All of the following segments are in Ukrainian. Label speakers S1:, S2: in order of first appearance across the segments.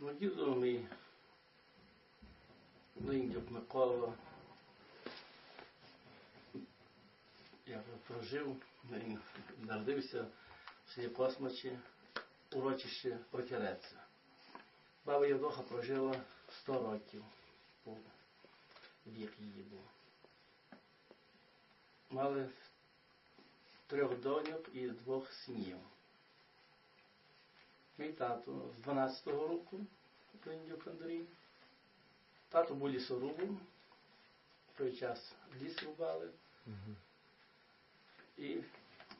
S1: Дідо мій Микола. Я прожив, він народився в селі Космачі, урочище Протіреця. Баба Євдоха прожила 100 років. Вік її був. Мали трьох доньок і двох синів. Мій тато з 12-го року, Линдюк Андрій. Тато був лісорубом, в той час ліс рубали і,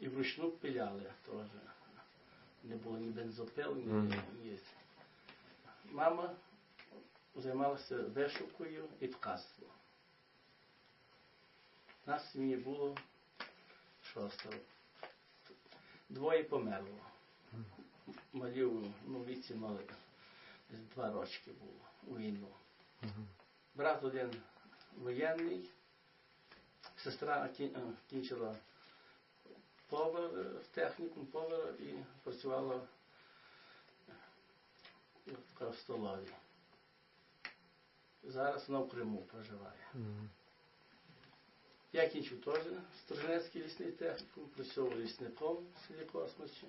S1: і вручну пиляли теж. Не було ні бензопил, ні,
S2: Мгм.
S1: ні. Мама займалася вишивкою і ткацтвом. Нас в сім'ї було шостеро. Двоє померло. Малі ну, віці мали десь два рочки було у війну. Брат один воєнний, сестра е, кінчила повар е, в технікум повара і працювала е, в столові. Зараз вона в Криму проживає. Я кінчив теж Сторженецький лісний технікум, працював лісником в селі Космичі.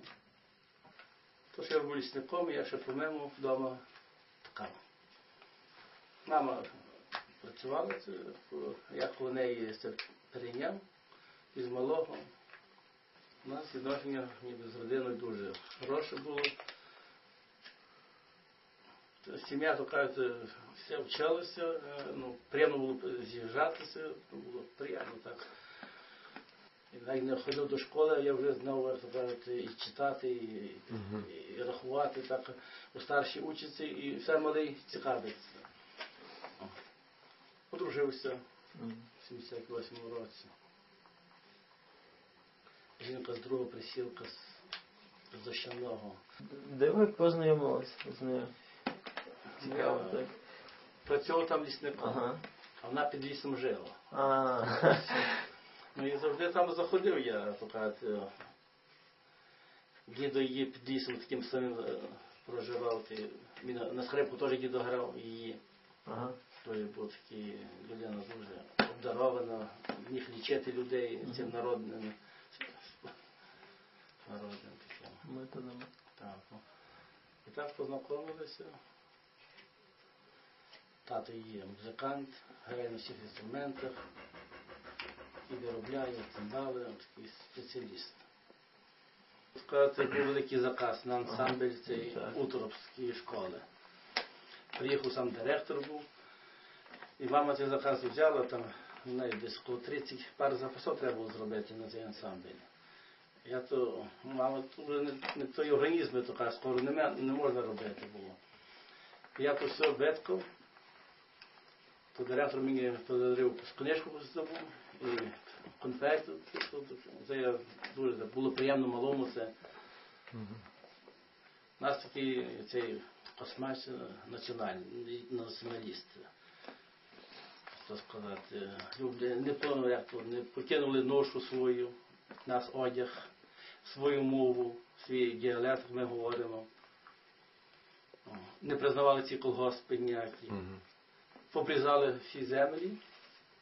S1: Тож я був лісником, я ще по-моєму вдома ткав. Мама працювала, я коло неї це перейняв із малого. У нас відношення ніби з родиною дуже хороше було. Сім'я, то кажуть, все вчилася, е, ну, приємно було з'їжджатися, було приємно так. Навіть не ходив до школи, я вже знав, як кажуть, і читати, і, і рахувати, так у старші учаться, і все малий цікавиться. Одружився в 78-му році. Жінка з другого присілка з, з Ощаного.
S2: Де ви познайомилися з нею? Цікаво, так.
S1: Працював там лісником,
S2: Ага.
S1: а вона під лісом жила.
S2: А,
S1: Ну і завжди там заходив я, то кажуть, дідо її під лісом таким самим е, проживав. Він на- скрипку теж дідо грав її.
S2: ага.
S1: Той був такий людина дуже обдарована, міг лічити людей цим народним народним таким.
S2: Методом.
S1: Так. ну. І так познайомилися. Тато є музикант, грає на всіх інструментах і виробляє цимбали, такий спеціаліст. Сказати, був великий заказ на ансамбль цієї
S2: Так.
S1: Уторопської школи. Приїхав сам директор був, і мама цей заказ взяла, там в неї десь коло 30 пар записів треба було зробити на цей ансамбль. Я то, мама, то вже не, не той організм, то каже, скоро не, не можна робити було. Я то все беткав, то директор мені подарив книжку забув і конфету. Це я дуже було приємно малому це. У нас такий цей космач національний, націоналіст. Що сказати, люди не, по- як то, не покинули ношу свою, нас одяг, свою мову, свій діалект ми говоримо. Не признавали ці колгоспи ніякі. Попризали всі землі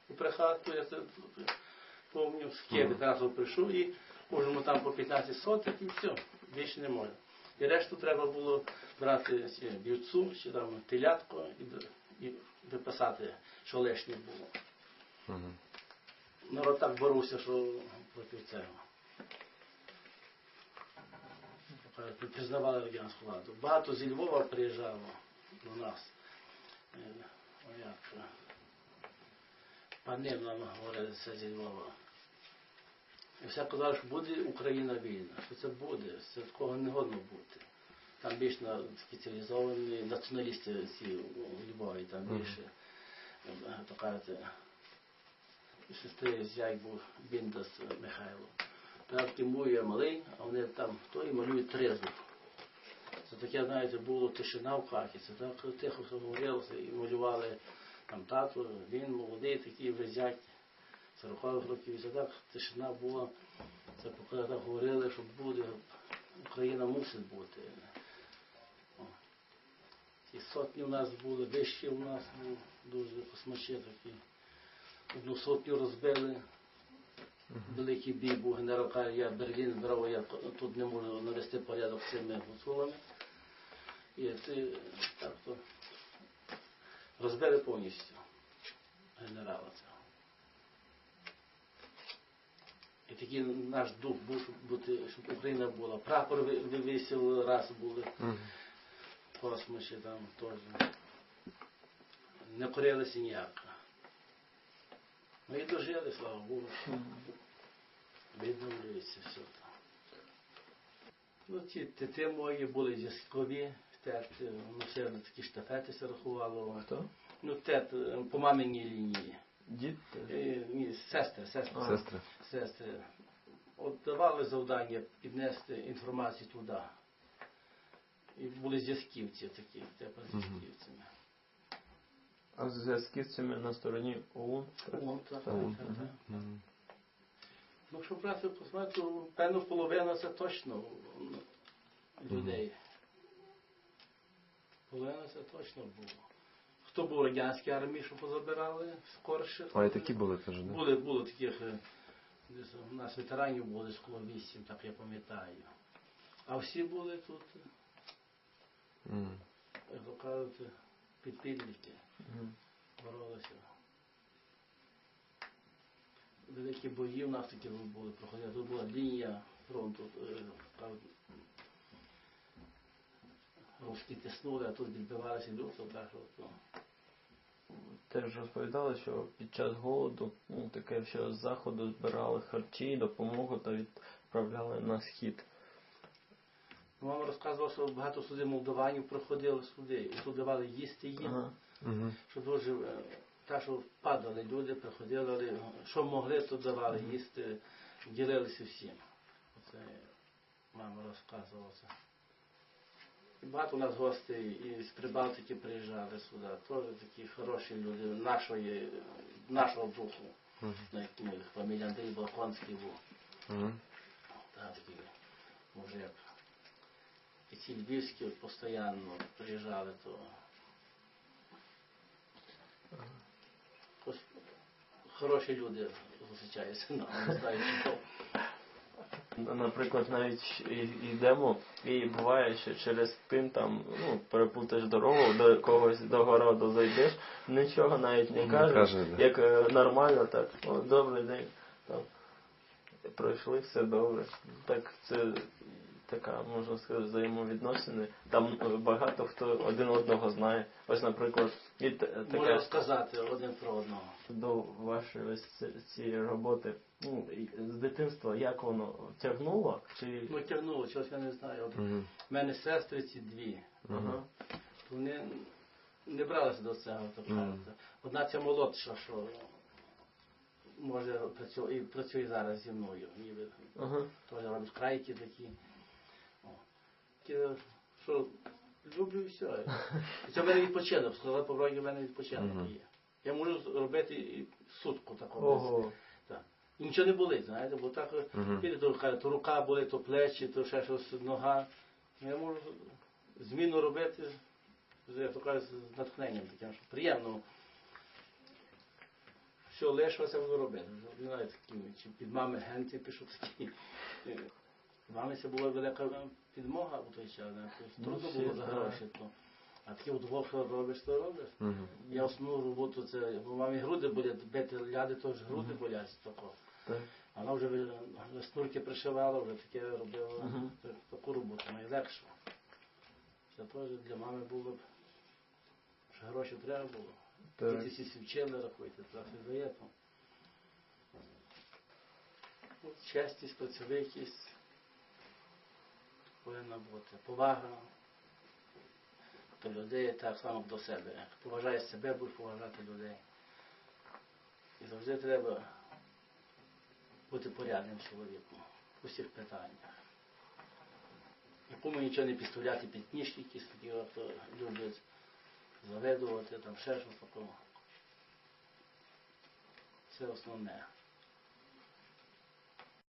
S1: у прихатку, я це пам'ятаю, з Києва разу прийшов і кожному там по 15 соток і все, більше не може. І решту треба було брати ще вівцю, чи там телятко і, і виписати, що лишнє було. Народ так боровся, що проти цього. Признавали радянську владу. Багато зі Львова приїжджало до нас. Е, о, як, е, Пани нам говорили це зі І все казали, що буде Україна вільна, що це буде, це такого не годно бути. Там більш такі цивілізовані націоналісти ці у Львові, там більше е, то кажуть, сестри з Яйбу Біндас Михайло. Такі мої малий, а вони там той малюють тризуб. Це таке, знаєте, було тишина в хаті, це так тихо все говорилося і малювали там тато, він молодий, такий вже зять, 40 років, і це так тишина була. Це коли так говорили, що буде, Україна мусить бути. О. І сотні у нас були, вищі у нас був дуже космачі такі. Одну сотню розбили. Великий бій був генерал каже, я Берлін брав, я тут не можу навести порядок з цими гуцулами. І ти так то розбили повністю генерала цього. І такий наш дух був, щоб бути, щоб Україна була. Прапор ви- вивісили раз були космосі там теж. Не корилися ніяк. Ну і дожили, слава Богу. Відновлюється все там. Ну, ті тити мої були зв'язкові, тет, ну, все такі штафети се рахувало.
S2: Хто?
S1: Ну, тет по маминій лінії.
S2: Дід?
S1: Е, Ні, сестри, сестри.
S2: А.
S3: Сестри.
S1: Сестри. От давали завдання піднести інформацію туди. І були зв'язківці такі, тепер зв'язківцями.
S2: А з зв'язківцями на стороні ОУН?
S1: О, так, так,
S3: Мгм.
S1: так, так.
S3: Мгм.
S1: Ну, якщо брати по смерту, певно, половина це точно ну, людей. Половина це точно було. Хто був в радянській армії, що позабирали скорше?
S3: А і такі були теж, да?
S1: Були, було таких, е, десь у нас ветеранів було десь коло вісім, так я пам'ятаю. А всі були тут, е,
S3: Мгм.
S1: як то кажуть, е, підпільники,
S2: Мгм.
S1: боролися. Великі бої в нас такі були, проходили. Тут була лінія фронту. Кажуть, Русські тиснули, а тут відбивалися люто, так що то.
S2: Теж розповідали, що під час голоду ну, таке, що з заходу збирали харчі, допомогу та відправляли на схід.
S1: Мама розказувала, що багато сюди молдаванів приходили сюди, і тут давали їсти їм.
S2: Ага.
S1: Що дуже е, та, що падали люди, приходили, що могли, то давали їсти, ділилися всім. Оце мама розказувала це. Багато у нас гостей і з Прибалтики приїжджали сюди, теж такі хороші люди, нашої, нашого духу, на якому фамілія Андрій Балконський був.
S3: Мгм.
S1: Та, такий мужик. І ці львівські от постійно приїжджали, то Ось хороші люди зустрічаються, ну, не знаю чого.
S2: Наприклад, навіть йдемо, і буває, що через тин там ну, перепутаєш дорогу, до когось до городу зайдеш, нічого навіть не кажеш, як е, нормально, так, о, добрий день. Там, пройшли, все добре. Так це така, можна сказати, взаємовідносини. Там е, багато хто один одного знає. Ось, наприклад, і т-
S1: Можна сказати один про одного.
S2: до вашої ось цієї роботи. Ну, з дитинства як воно тягнуло? Чи
S1: Ну, тягнуло, чогось я не знаю.
S3: Мгм.
S1: в мене сестри ці дві.
S2: Ага.
S1: Вони не бралися до цього.
S3: Мгм.
S1: Одна ця молодша, що може працює, і працює зараз зі мною. Ніби
S2: Ага.
S1: теж робить крайки такі. О. Що люблю і все. І це в мене відпочинок. Сказали, по вроді в мене відпочинок є. Я можу робити і сутку такого. І нічого не болить, знаєте, бо так піде, то, то рука болить, то плечі, то ще щось нога. Я можу зміну робити, як то кажуть, з натхненням таким, що приємно. Що лишилося, буду робити. Не знаю, такі, чи під мами генці пішов такі. Це була велика підмога у той час,
S2: Ну,
S1: трудно було за гроші. То. А такі вдвох, що робиш, то робиш. Я основну роботу це, бо мамі груди болять, бити ляди, то ж груди болять такого. Вона вже ви- пришивала, вже таке робила таку роботу, найлегше. Це теж для мами було б, що гроші треба було. Діти всі вчили рахуйте, трохи дає там. Чесність, працьовитість повинна бути. Повага до людей так само до себе. Як поважаєш себе, будеш поважати людей. І завжди треба бути порядним чоловіком у всіх питаннях. Нікому нічого не підставляти під книжки, якісь такі е, люблять завидувати, там ще щось такого. Це основне.